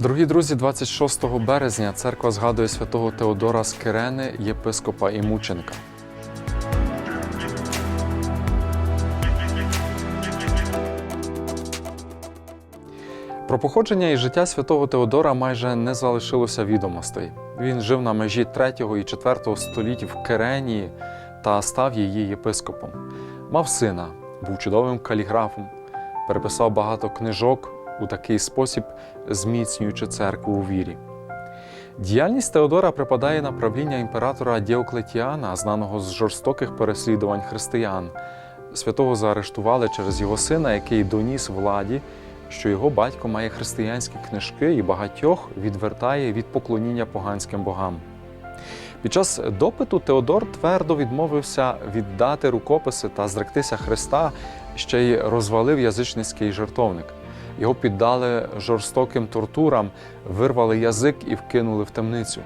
Дорогі друзі, 26 березня церква згадує святого Теодора з Кирени, єпископа і мученика. Про походження і життя святого Теодора майже не залишилося відомостей. Він жив на межі 3 і 4 століть в Керенії та став її єпископом. Мав сина, був чудовим каліграфом, переписав багато книжок у такий спосіб, зміцнюючи церкву у вірі. Діяльність Теодора припадає на правління імператора Діоклетіана, знаного з жорстоких переслідувань християн. Святого заарештували через його сина, який доніс владі, що його батько має християнські книжки і багатьох відвертає від поклоніння поганським богам. Під час допиту Теодор твердо відмовився віддати рукописи та зректися Христа, ще й розвалив язичницький жертовник. Його піддали жорстоким тортурам, вирвали язик і вкинули в темницю.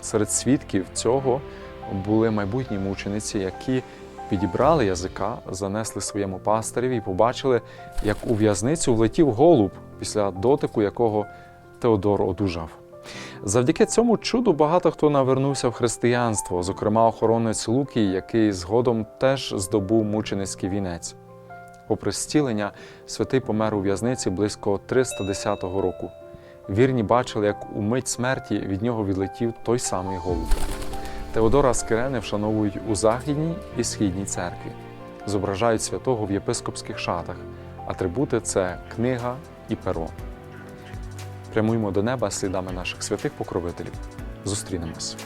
Серед свідків цього були майбутні мучениці, які підібрали язика, занесли своєму пастиреві і побачили, як у в'язницю влетів голуб, після дотику якого Теодор одужав. Завдяки цьому чуду багато хто навернувся в християнство, зокрема охоронець Луки, який згодом теж здобув мученицький вінець. Попри зцілення, святий помер у в'язниці близько 310 року. Вірні бачили, як у мить смерті від нього відлетів той самий голуб. Теодора з Кирени вшановують у Західній і Східній церкві, зображають святого в єпископських шатах. Атрибути це книга і перо. Прямуємо до неба слідами наших святих покровителів. Зустрінемось.